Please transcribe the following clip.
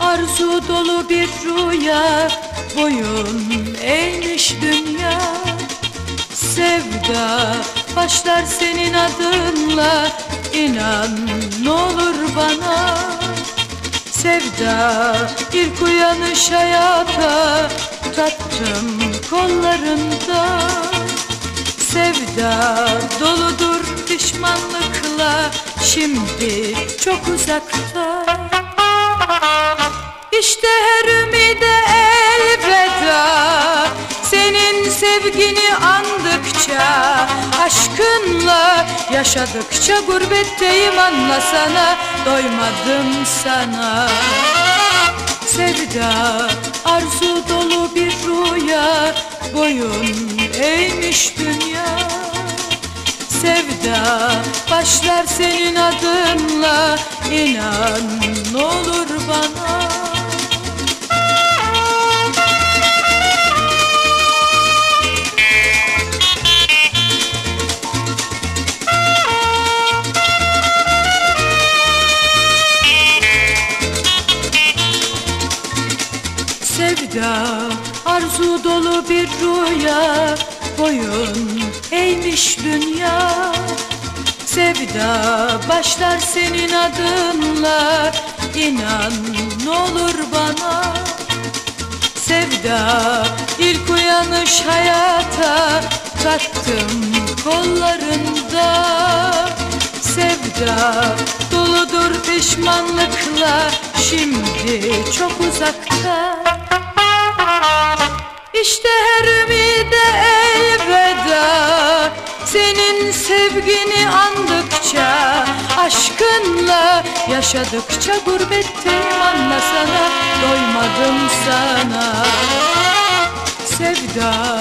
Arzu dolu bir rüya Boyun eğmiş dünya. Sevda başlar senin adınla İnan ne olur bana. Sevda ilk uyanış hayata Tattım kollarında. Sevda doludur pişmanlıkla Şimdi çok uzakta İşte her ümide elveda. Senin sevgini andıkça Aşkınla yaşadıkça Gurbetteyim anlasana Doymadım sana. Sevda arzu dolu bir rüya Boyun eğmiş dünya. Sevda başlar senin adınla inan olur Sevda arzu dolu bir rüya. Boyun eğmiş dünya. Sevda başlar senin adınla. İnan ne olur bana. Sevda ilk uyanış hayata. Tattım kollarında. Sevda doludur pişmanlıkla Şimdi çok uzakta. İşte her ümide elveda Senin sevgini andıkça Aşkınla yaşadıkça Gurbetteyim anlasana Doymadım sana. Sevda